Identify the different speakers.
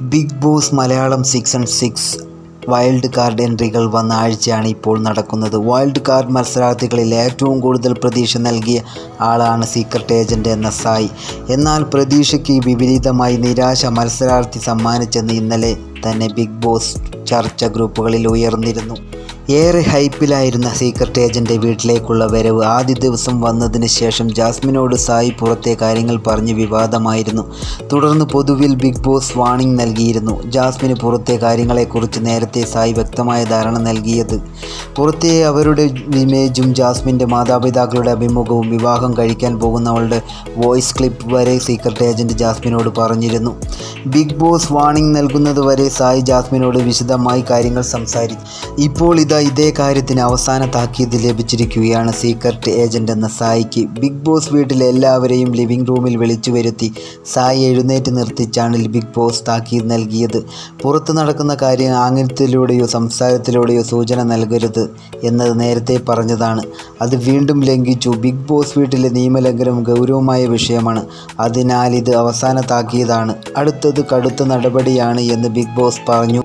Speaker 1: Bigg Boss Malayalam season six wild card എൻട്രികൾ വന്ന ആഴ്ചയാണ് ഇപ്പോൾ നടക്കുന്നത്. വൈൽഡ് കാർഡ് മത്സരാർത്ഥികളിൽ ഏറ്റവും കൂടുതൽ പ്രതീക്ഷ നൽകിയ ആളാണ് സീക്രട്ട് ഏജന്റ് എന്ന സായി. എന്നാൽ പ്രതീക്ഷയ്ക്ക് വിപരീതമായി നിരാശ മത്സരാർത്ഥി സമ്മാനിച്ചെന്ന് ഇന്നലെ തന്നെ ബിഗ് ബോസ് ചർച്ച ഗ്രൂപ്പുകളിൽ ഉയർന്നിരുന്നു. ഏറെ ഹൈപ്പിലായിരുന്ന സീക്രട്ട് ഏജന്റെ വീട്ടിലേക്കുള്ള വരവ് ആദ്യ ദിവസം വന്നതിന് ശേഷം ജാസ്മിനോട് സായി പുറത്തെ കാര്യങ്ങൾ പറഞ്ഞ് വിവാദമായിരുന്നു. തുടർന്ന് പൊതുവിൽ ബിഗ് ബോസ് വാണിംഗ് നൽകിയിരുന്നു. ജാസ്മിന് പുറത്തെ കാര്യങ്ങളെക്കുറിച്ച് നേരത്തെ സായി വ്യക്തമായ ധാരണ നൽകിയത്. പുറത്തെ അവരുടെ ഇമേജും ജാസ്മിന്റെ മാതാപിതാക്കളുടെ അഭിമുഖവും വിവാഹം കഴിക്കാൻ പോകുന്നവളുടെ വോയിസ് ക്ലിപ്പ് വരെ സീക്രട്ട് ഏജന്റ് ജാസ്മിനോട് പറഞ്ഞിരുന്നു. ബിഗ് ബോസ് വാണിംഗ് നൽകുന്നത് വരെ സായി ജാസ്മിനോട് വിശദമായി കാര്യങ്ങൾ സംസാരിച്ചു. ഇപ്പോൾ ഇതാ ഇതേ കാര്യത്തിന് അവസാന താക്കീത് ലഭിച്ചിരിക്കുകയാണ് സീക്രട്ട് ഏജന്റ് എന്ന സായിക്ക്. ബിഗ് ബോസ് വീട്ടിലെ എല്ലാവരെയും ലിവിംഗ് റൂമിൽ വിളിച്ചു വരുത്തി സായി എഴുന്നേറ്റ് നിർത്തി നിർത്തിച്ചാണ് ബിഗ് ബോസ് താക്കീത് നൽകിയത്. പുറത്ത് നടക്കുന്ന കാര്യം ആംഗ്യത്തിലൂടെയോ സംസാരത്തിലൂടെയോ സൂചന നൽകരുത് എന്നത് നേരത്തെ പറഞ്ഞതാണ്. അത് വീണ്ടും ലംഘിച്ചു. ബിഗ് ബോസ് വീട്ടിലെ നിയമലംഘനം ഗൗരവമായ വിഷയമാണ്. അതിനാൽ ഇത് അവസാന താക്കീതാണ് അടുത്തത് കടുത്ത നടപടിയാണ് എന്ന് ബിഗ് ബോസ് പറഞ്ഞു.